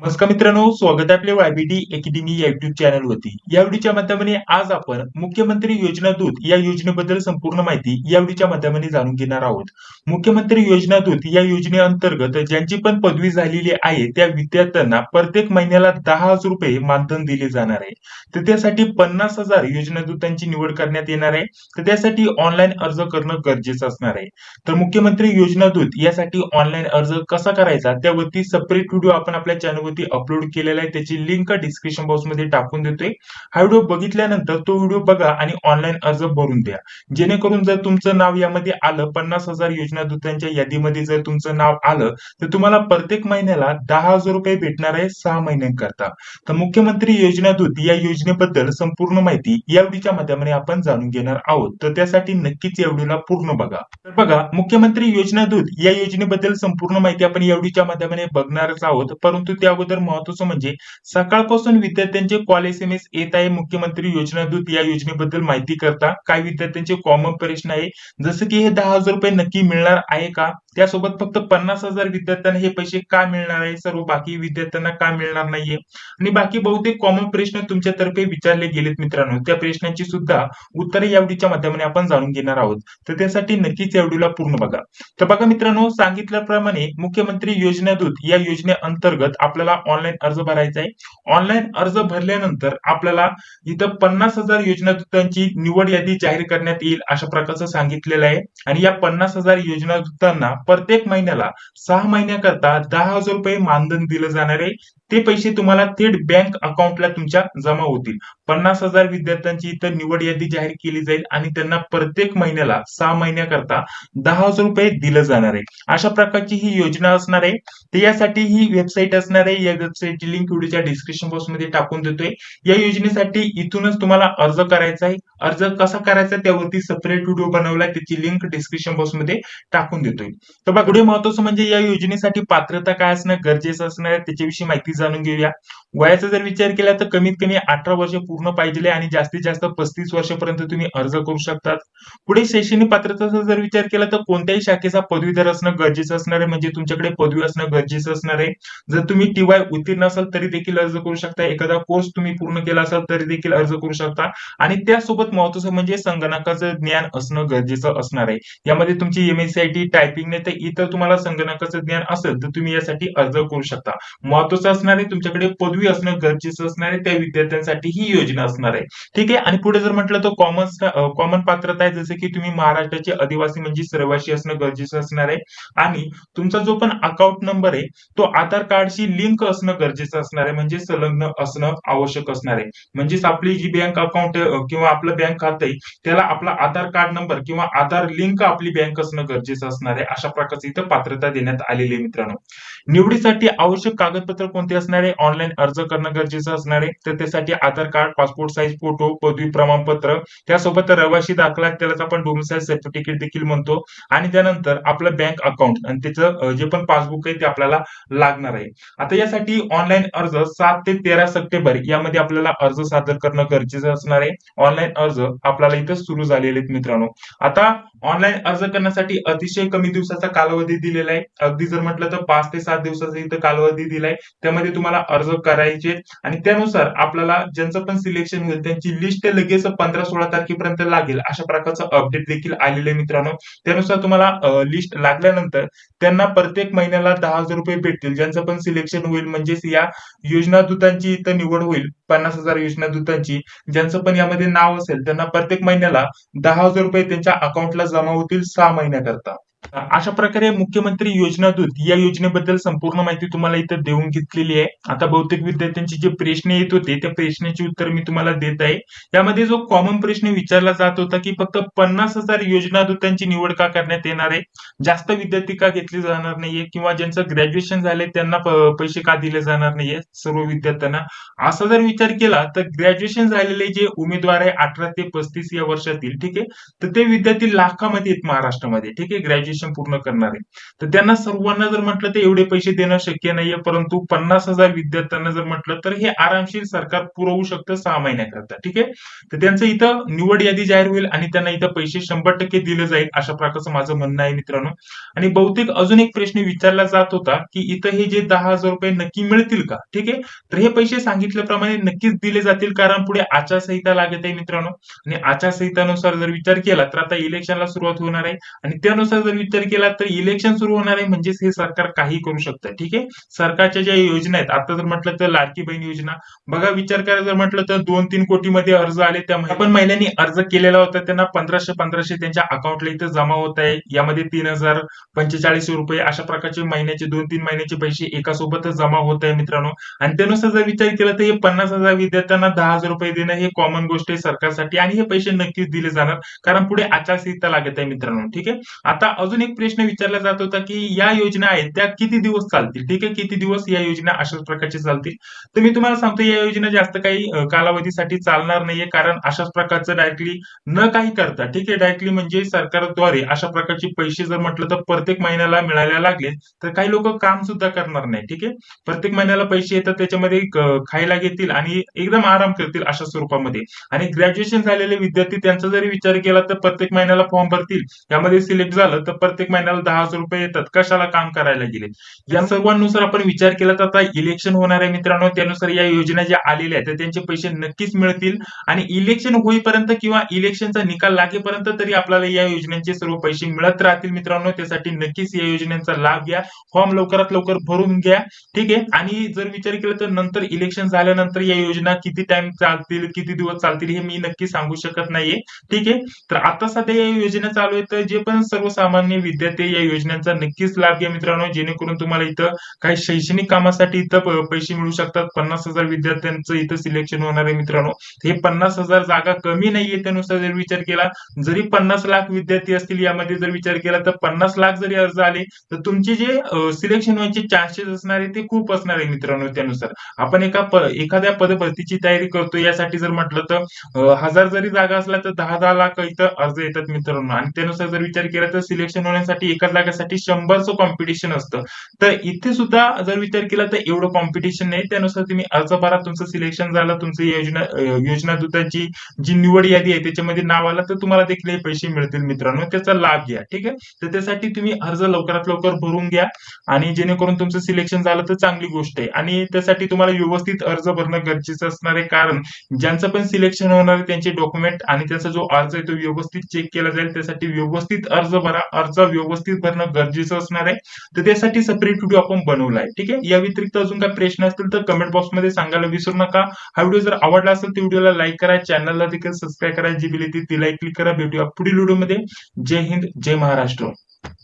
नमस्कार मित्रांनो स्वागत आहे आपल्या वायबीडी अकॅडमी या युट्यूब चॅनल वरती. या व्हिडिओच्या माध्यमाने आज आपण मुख्यमंत्री योजना दूत या योजनेबद्दल संपूर्ण माहिती या व्हिडिओच्या माध्यमाने जाणून घेणार आहोत. मुख्यमंत्री योजना दूत या योजनेअंतर्गत ज्यांची पण पदवी झालेली आहे त्या विद्यार्थ्यांना प्रत्येक महिन्याला दहा हजार रुपये मानधन दिले जाणार आहे. तर त्यासाठी पन्नास हजार योजना दूतांची निवड करण्यात येणार आहे. तर त्यासाठी ऑनलाईन अर्ज करणं गरजेचं असणार आहे. तर मुख्यमंत्री योजना दूत यासाठी ऑनलाईन अर्ज कसा करायचा त्यावरती सेपरेट व्हिडिओ आपण आपल्या चॅनलवरती अपलोड केलेला आहे त्याची लिंक डिस्क्रिप्शन बॉक्समध्ये टाकून देतोय. हा व्हिडिओ बघितल्यानंतर तो व्हिडिओ बघा आणि ऑनलाईन अर्ज भरून द्या. जेणेकरून जर तुमचं नाव यामध्ये आलं पन्नास हजार योजना दूतांच्या यादीमध्ये जर तुमचं नाव आलं तर तुम्हाला प्रत्येक महिन्याला दहा हजार रुपये भेटणार आहे सहा महिन्यांकरता. तर मुख्यमंत्री योजना दूत या योजनेबद्दल संपूर्ण माहिती या व्हिडिओच्या माध्यमाने आपण जाणून घेणार आहोत. तर त्यासाठी नक्कीच या व्हिडिओला पूर्ण बघा. तर बघा मुख्यमंत्री योजना दूत या योजनेबद्दल संपूर्ण माहिती आपण या व्हिडिओच्या माध्यमाने बघणारच आहोत परंतु त्या अगोदर महत्वाचं म्हणजे सकाळपासून विद्यार्थ्यांचे कॉल एस एम एस येत आहे. मुख्यमंत्री योजना दूत या योजनेबद्दल माहिती करता. काय विद्यार्थ्यांचे कॉमन प्रश्न आहे? जसं की हे दहा हजार रुपये नक्की मिळणार आहे का? त्यासोबत फक्त पन्नास हजार विद्यार्थ्यांना हे पैसे का मिळणार आहे? सर्व बाकी विद्यार्थ्यांना का मिळणार नाहीये? आणि बाकी बहुतेक कॉमन प्रश्न तुमच्यातर्फे विचारले गेलेत मित्रांनो. त्या प्रश्नांची सुद्धा उत्तरे या व्हिडिओच्या माध्यमाने आपण जाणून घेणार आहोत. तर त्यासाठी नक्कीच या व्हिडिओला पूर्ण बघा. तर बघा मित्रांनो सांगितल्याप्रमाणे मुख्यमंत्री योजना दूत या योजनेअंतर्गत आपल्याला ऑनलाईन अर्ज भरायचा आहे. ऑनलाईन अर्ज भरल्यानंतर आपल्याला इथं पन्नास हजार योजनादूतांची निवड यादी जाहीर करण्यात येईल अशा प्रकारचं सांगितलेलं आहे. आणि या पन्नास हजार योजनादूतांना प्रत्येक महिन्याला सहा महिन्याकरता दहा हजार रुपये मानधन दिलं जाणार आहे. ते पैसे तुम्हाला थेट बँक अकाउंटला तुमच्या जमा होतील. पन्नास हजार विद्यार्थ्यांची इथं निवड यादी जाहीर केली जाईल आणि त्यांना प्रत्येक महिन्याला सहा महिन्याकरता दहा हजार रुपये दिलं जाणार आहे. अशा प्रकारची ही योजना असणार आहे. तर यासाठी ही वेबसाईट असणार आहे. या वेबसाईटची लिंक व्हिडिओच्या डिस्क्रिप्शन बॉक्समध्ये टाकून देतोय. या योजनेसाठी इथूनच तुम्हाला अर्ज करायचा आहे. अर्ज कसा करायचा त्यावरती सेपरेट व्हिडिओ बनवलाय. त्याची लिंक डिस्क्रिप्शन बॉक्समध्ये टाकून देतोय. तर बघा पुढे महत्वाचं म्हणजे या योजनेसाठी पात्रता काय असणं गरजेचं असणार आहे त्याच्याविषयी माहिती जाणून घेऊया. वयाचा जर विचार केला तर कमीत कमी अठरा वर्ष पूर्ण पाहिजे आणि जास्तीत जास्त पस्तीस वर्षापर्यंत तुम्ही अर्ज करू शकतात. पुढे शैक्षणिक पात्रतेचा जर विचार केला तर कोणत्याही शाखेचा पदवीधर असणं गरजेचं असणार आहे म्हणजे तुमच्याकडे पदवी असणं गरजेचं असणार आहे. जर तुम्ही टीवाय उत्तीर्ण असाल तरी देखील अर्ज करू शकता. एखादा कोर्स तुम्ही पूर्ण केला असाल तरी देखील अर्ज करू शकता. आणि त्यासोबत महत्वाचं म्हणजे संगणकाचं ज्ञान असणं गरजेचं असणार आहे. यामध्ये तुमची एमएससीआयटी टायपिंग नाही तर इतर तुम्हाला संगणकाचं ज्ञान असेल तर तुम्ही यासाठी अर्ज करू शकता. महत्वाचं असणार आहे तुमच्याकडे पदवी असणं गरजेचं असणार आहे त्या विद्यार्थ्यांसाठी ही योजना असणार आहे. ठीक आहे? आणि पुढे जर म्हटलं तर कॉमन कॉमन पात्रता आहे जसं की तुम्ही महाराष्ट्राचे आदिवासी म्हणजे रहिवासी असणं गरजेचं असणार आहे. आणि तुमचा जो पण अकाउंट नंबर आहे तो आधार कार्डशी लिंक असणं गरजेचं असणार आहे. म्हणजे संलग्न असणं आवश्यक असणार आहे. म्हणजेच आपली जी बँक अकाउंट किंवा आपलं बँक खातं आहे त्याला आपला आधार कार्ड नंबर किंवा आधार लिंक आपली बँक असणं गरजेचं असणार आहे. अशा प्रकारची इथं पात्रता देण्यात आलेली आहे मित्रांनो. निवडीसाठी आवश्यक कागदपत्र कोणते असणार आहे ऑनलाईन अर्ज करणं गरजेचं असणार आहे तर त्यासाठी Aadhaar card passport size photo पदवी प्रमाणपत्र त्यासोबत रहिवासी दाखला त्यालाच आपण डोमिसाईल सर्टिफिकेट देखील म्हणतो. आणि त्यानंतर आपलं बँक अकाउंट आणि त्याचं जे पण पासबुक आहे ते आपल्याला लागणार आहे. आता यासाठी ऑनलाईन अर्ज सात ते तेरा सप्टेंबर यामध्ये आपल्याला अर्ज सादर करणं गरजेचं असणार आहे. ऑनलाईन अर्ज आपल्याला इथं सुरू झालेले आहेत मित्रांनो. आता ऑनलाईन अर्ज करण्यासाठी अतिशय कमी दिवसाचा कालावधी दिलेला आहे. अगदी जर म्हटलं तर पाच ते सात दिवसाचा इथं कालावधी दिलाय. त्यामध्ये तुम्हाला अर्ज करायचे आणि त्यानुसार आपल्याला ज्यांचं पण सिलेक्शन होईल त्यांची लिस्ट लगेच पंधरा सोळा तारखेपर्यंत लागेल. अशा प्रकारचं अपडेट देखील आलेलं आहे मित्रांनो. त्यानुसार तुम्हाला लिस्ट लागल्यानंतर त्यांना प्रत्येक महिन्याला दहा हजार रुपये भेटतील. ज्यांचं पण सिलेक्शन होईल म्हणजेच या योजना दूतांची इथं निवड होईल पन्नास हजार योजना दूतांची ज्यांचं पण यामध्ये नाव असेल त्यांना प्रत्येक महिन्याला दहा हजार रुपये त्यांच्या अकाउंटला जमा होतील सहा महिन्याकरता. अशा प्रकारे मुख्यमंत्री योजना दूत या योजनेबद्दल संपूर्ण माहिती तुम्हाला इथं देऊन घेतलेली आहे. आता बहुतेक विद्यार्थ्यांचे जे प्रश्न येत होते त्या प्रश्नाची उत्तर मी तुम्हाला देत आहे. यामध्ये जो कॉमन प्रश्न विचारला जात होता की फक्त पन्नास हजार योजना दूतांची निवड का करण्यात येणार आहे? जास्त विद्यार्थी का घेतले जाणार नाहीये? किंवा ज्यांचं ग्रॅज्युएशन झालंय त्यांना पैसे का दिले जाणार नाहीये सर्व विद्यार्थ्यांना? असा जर विचार केला तर ग्रॅज्युएशन झालेले जे उमेदवार आहे अठरा ते पस्तीस या वर्षातील ठीक आहे? तर ते विद्यार्थी लाखामध्ये आहेत महाराष्ट्रामध्ये ठीक आहे? ग्रॅज्युएशन ग्रॅज्युएशन पूर्ण करणारे तर त्यांना सर्वांना जर म्हटलं तर एवढे पैसे देणं शक्य नाहीये परंतु पन्नास हजार विद्यार्थ्यांना जर म्हटलं तर हे आरामशीर सरकार पुरवू शकतं सहा महिन्याकरता ठीक आहे? तर त्यांचं इथं निवड यादी जाहीर होईल आणि त्यांना इथं पैसे शंभर टक्के दिले जाईल अशा प्रकारचं माझं म्हणणं आहे मित्रांनो. आणि बहुतेक अजून एक प्रश्न विचारला जात होता की इथं हे जे दहा हजार रुपये नक्की मिळतील का ठीक आहे? तर हे पैसे सांगितल्याप्रमाणे नक्कीच दिले जातील कारण पुढे आचारसंहिता लागत आहे मित्रांनो. आणि आचारसंहितानुसार जर विचार केला तर आता इलेक्शनला सुरुवात होणार आहे. आणि त्यानुसार जर विचार केला तर इलेक्शन सुरू होणार आहे म्हणजेच हे सरकार काही करू शकतं. ठीक आहे? सरकारच्या ज्या योजना आहेत आता जर म्हटलं तर लाडकी बहीण योजना. बघा विचार करायला जर म्हटलं तर दोन तीन कोटी मध्ये अर्ज आले त्यामुळे पण महिलांनी अर्ज केलेला होता त्यांना पंधराशे पंधराशे त्यांच्या अकाउंटला इथं जमा होत आहे. यामध्ये तीन हजार पंचेचाळीस रुपये अशा प्रकारचे महिन्याचे दोन तीन महिन्याचे पैसे एका सोबतच जमा होत आहे मित्रांनो. आणि त्यानुसार जर विचार केला तर हे पन्नास हजार विद्यार्थ्यांना दहा हजार रुपये देणं हे कॉमन गोष्ट आहे सरकारसाठी आणि हे पैसे नक्कीच दिले जाणार. कारण पुढे आचारसंहिता लागत आहे मित्रांनो. ठीक आहे? आता अजून एक प्रश्न विचारला जात होता की या योजना आहेत त्या किती दिवस चालतील? ठीक आहे किती दिवस या योजना अशाच प्रकारची चालतील? तर मी तुम्हाला सांगतो या योजना जास्त काही कालावधीसाठी चालणार नाहीये कारण अशाच प्रकारचं डायरेक्टली न काही करता ठीक आहे डायरेक्टली म्हणजे सरकारद्वारे अशा प्रकारचे पैसे जर म्हटलं तर प्रत्येक महिन्याला मिळायला लागले तर काही लोक काम सुद्धा करणार नाही ठीक आहे? प्रत्येक महिन्याला पैसे येतात त्याच्यामध्ये खायला घेतील आणि एकदम आराम करतील अशा स्वरूपामध्ये. आणि ग्रॅज्युएशन झालेले विद्यार्थी त्यांचा जरी विचार केला तर प्रत्येक महिन्याला फॉर्म भरतील यामध्ये सिलेक्ट झालं तर प्रत्येक महिन्याला दहा हजार रुपये येतात. कशाला काम करायला गेले? या सर्वांनुसार आपण विचार केला तर आता इलेक्शन होणार आहे मित्रांनो. त्यानुसार या योजना ज्या आलेल्या आहेत त्यांचे पैसे नक्कीच मिळतील. आणि इलेक्शन होईपर्यंत किंवा इलेक्शनचा निकाल लागेपर्यंत तरी आपल्याला या योजनांचे सर्व पैसे मिळत राहतील मित्रांनो. त्यासाठी नक्कीच या योजनेचा लाभ घ्या. फॉर्म लवकरात लवकर भरून घ्या. ठीक आहे? आणि जर विचार केला तर नंतर इलेक्शन झाल्यानंतर या योजना किती टाइम चालतील किती दिवस चालतील हे मी नक्की सांगू शकत नाहीये. ठीक आहे? तर आता सध्या या योजना चालू आहेत तर जे पण सर्वसामान्य विद्यार्थी या योजनेचा नक्कीच लाभ घ्या मित्रांनो. जेणेकरून तुम्हाला इथं काही शैक्षणिक कामासाठी इथं पैसे मिळू शकतात. पन्नास हजार विद्यार्थ्यांचं इथं सिलेक्शन होणार आहे मित्रांनो. हे पन्नास हजार जागा कमी नाहीये त्यानुसार जर विचार केला जरी पन्नास लाख विद्यार्थी असतील यामध्ये जर विचार केला तर पन्नास लाख जरी अर्ज आले तर तुमचे जे सिलेक्शन व्हायचे चान्सेस असणार आहे ते खूप असणार आहे मित्रांनो त्यानुसार. आपण एका एखाद्या पदभरतीची तयारी करतो यासाठी जर म्हटलं तर हजार जरी जागा असल्या तर दहा दहा लाख इथं अर्ज येतात मित्रांनो. आणि त्यानुसार जर विचार केला तर सिलेक्शन होण्यासाठी एकाच जागासाठी शंभरचं कॉम्पिटिशन असतं. तर इथे सुद्धा जर विचार केला तर एवढं कॉम्पिटिशन नाही. त्यानुसार तुम्ही अर्ज भरा तुमचं सिलेक्शन झालं तुमचं योजना योजना दूताची जी निवड यादी आहे त्याच्यामध्ये नाव आलं तर तुम्हाला देखील हे पैसे मिळतील मित्रांनो. त्याचा लाभ घ्या ठीक आहे? तर त्यासाठी तुम्ही अर्ज लवकरात लवकर भरून घ्या आणि जेणेकरून तुमचं सिलेक्शन झालं तर चांगली गोष्ट आहे. आणि त्यासाठी तुम्हाला व्यवस्थित अर्ज भरणं गरजेचं असणार आहे. कारण ज्यांचं पण सिलेक्शन होणार आहे त्यांचे डॉक्युमेंट आणि त्याचा जो अर्ज आहे तो व्यवस्थित चेक केला जाईल. त्यासाठी व्यवस्थित अर्ज भरा खर्च व्यवस्थित भरणं गरजेचं असणार आहे. तर त्यासाठी सेपरेट व्हिडिओ आपण बनवला आहे ठीक आहे? या व्यतिरिक्त अजून काही प्रश्न असतील तर कमेंट बॉक्समध्ये सांगायला विसरू नका. हा व्हिडिओ जर आवडला असेल तर व्हिडिओला लाईक करा. चॅनलला देखील सबस्क्राईब करा. जी बिल ती लाईक क्लिक करा. भेटूया पुढील व्हिडिओमध्ये जय हिंद जय महाराष्ट्र.